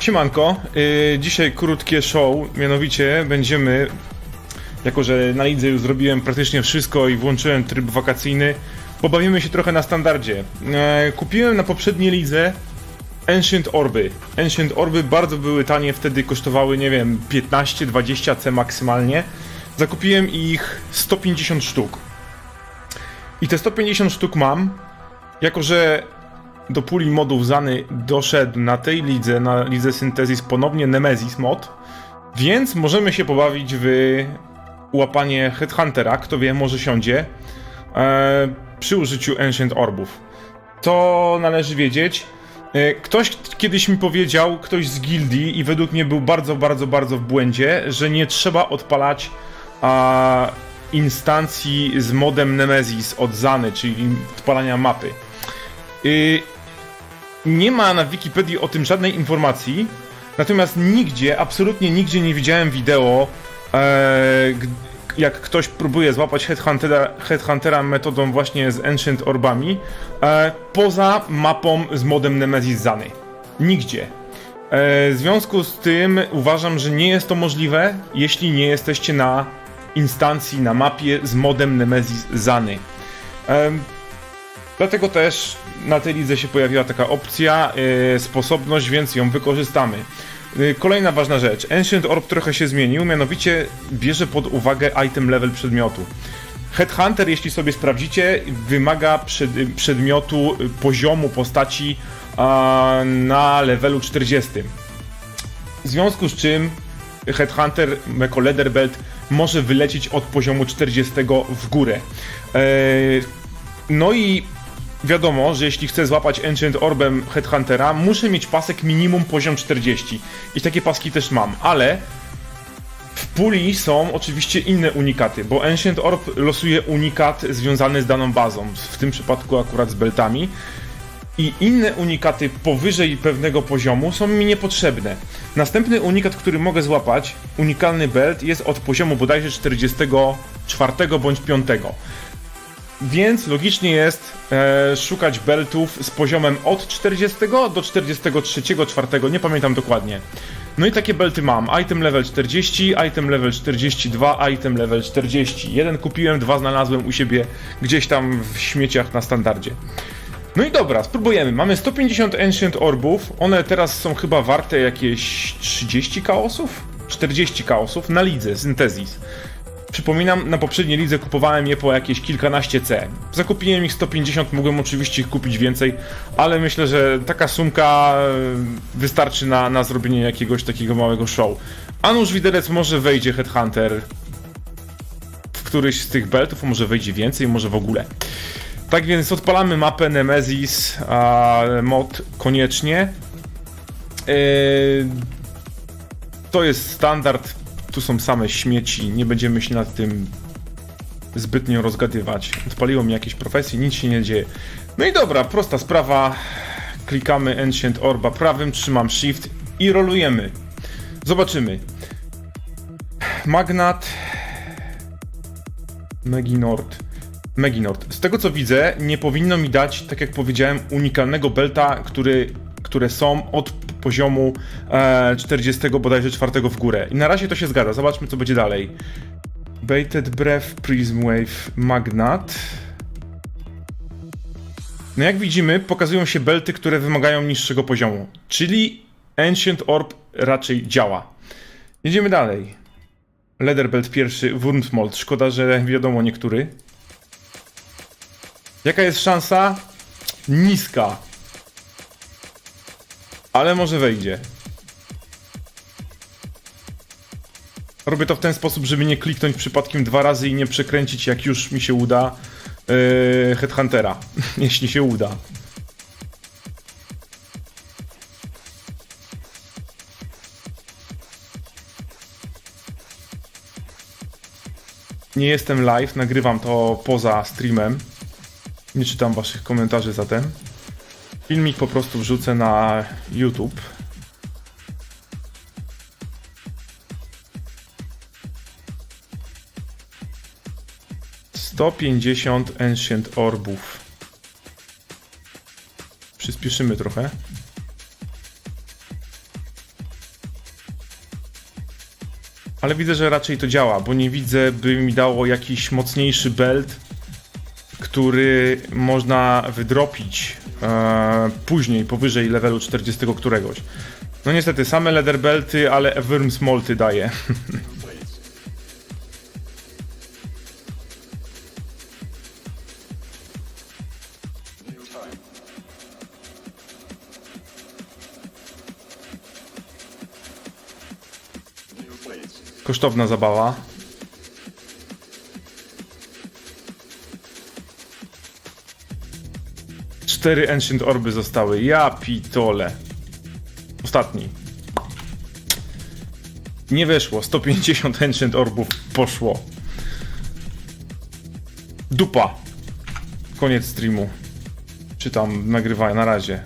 Siemanko, yy, dzisiaj krótkie show, mianowicie będziemy, jako że na lidze już zrobiłem praktycznie wszystko i włączyłem tryb wakacyjny, pobawimy się trochę na standardzie. E, kupiłem na poprzedniej lidze Ancient Orby. Ancient Orby bardzo były tanie, wtedy kosztowały, nie wiem, 15-20 C maksymalnie. Zakupiłem ich 150 sztuk. I te 150 sztuk mam, jako że do puli modów Zany doszedł na tej lidze, na lidze Synthesis ponownie Nemesis mod, więc możemy się pobawić w łapanie Headhuntera, kto wie, może siądzie, e, przy użyciu Ancient Orbów. To należy wiedzieć. E, Ktoś kiedyś mi powiedział, ktoś z gildii i według mnie był bardzo, bardzo, bardzo w błędzie, że nie trzeba odpalać a, instancji z modem Nemesis od Zany, czyli odpalania mapy. Y, nie ma na Wikipedii o tym żadnej informacji, natomiast nigdzie, absolutnie nigdzie nie widziałem wideo, e, jak ktoś próbuje złapać Headhuntera, Headhuntera metodą właśnie z Ancient Orbami, e, poza mapą z modem Nemesis Zany. Nigdzie. E, w związku z tym uważam, że nie jest to możliwe, jeśli nie jesteście na instancji, na mapie z modem Nemesis Zany. Em, Dlatego też na tej lidze się pojawiła taka opcja, yy, sposobność, więc ją wykorzystamy. Yy, kolejna ważna rzecz. Ancient Orb trochę się zmienił, mianowicie bierze pod uwagę item level przedmiotu. Headhunter, jeśli sobie sprawdzicie, wymaga przed, przedmiotu poziomu postaci na levelu 40. W związku z czym Headhunter jako Leatherbelt może wylecieć od poziomu 40 w górę. Eee, no i wiadomo, że jeśli chcę złapać Ancient Orbem Headhuntera, muszę mieć pasek minimum poziom 40. I takie paski też mam, ale w puli są oczywiście inne unikaty, bo Ancient Orb losuje unikat związany z daną bazą, w tym przypadku akurat z beltami. I inne unikaty powyżej pewnego poziomu są mi niepotrzebne. Następny unikat, który mogę złapać, unikalny belt, jest od poziomu bodajże 44 bądź 5. Więc logicznie jest e, szukać beltów z poziomem od 40 do 43, 4, nie pamiętam dokładnie. No i takie belty mam. Item level 40, item level 42, item level 40. Jeden kupiłem, dwa znalazłem u siebie gdzieś tam w śmieciach na standardzie. No i dobra, spróbujemy. Mamy 150 Ancient Orbów. One teraz są chyba warte jakieś 30 chaosów? 40 chaosów na lidze, Synthesis. Przypominam, na poprzedniej lidze kupowałem je po jakieś kilkanaście C. Zakupiłem ich 150, mogłem oczywiście ich kupić więcej, ale myślę, że taka sumka e, wystarczy na, na zrobienie jakiegoś takiego małego show. A nuż widelec może wejdzie Headhunter w któryś z tych beltów, może wejdzie więcej, może w ogóle. Tak więc odpalamy mapę Nemesis, a mod koniecznie. Yy, to jest standard, tu są same śmieci, nie będziemy się nad tym zbytnio rozgadywać. Odpaliło mi jakieś profesje, nic się nie dzieje. No i dobra, prosta sprawa. Klikamy Ancient Orba prawym, trzymam Shift i rolujemy. Zobaczymy. Magnat. Meginord. Meginord. Z tego co widzę, nie powinno mi dać, tak jak powiedziałem, unikalnego belta, który, które są od poziomu e, 40 bodajże 4 w górę. I na razie to się zgadza. Zobaczmy co będzie dalej. Baited Breath, Prism Wave, Magnat. No jak widzimy, pokazują się belty, które wymagają niższego poziomu. Czyli Ancient Orb raczej działa. Jedziemy dalej. Leatherbelt pierwszy, Wurmsmold. Szkoda, że wiadomo niektóry. Jaka jest szansa? Niska. Ale może wejdzie. Robię to w ten sposób, żeby nie kliknąć przypadkiem dwa razy i nie przekręcić, jak już mi się uda, yy, Headhuntera. Jeśli się uda. Nie jestem live, nagrywam to poza streamem. Nie czytam waszych komentarzy zatem. Filmik po prostu wrzucę na YouTube. Sto pięćdziesiąt Ancient Orbów. Przyspieszymy trochę. Ale widzę, że raczej to działa, bo nie widzę, by mi dało jakiś mocniejszy belt, który można wydropić e, później, powyżej levelu 40 któregoś. No niestety, same leather belty, ale Worm Smolty daje. Kosztowna zabawa. Cztery Ancient Orby zostały. Ja pitole. Ostatni. Nie weszło. 150 Ancient Orbów poszło. Dupa. Koniec streamu. Czytam, nagrywa na razie.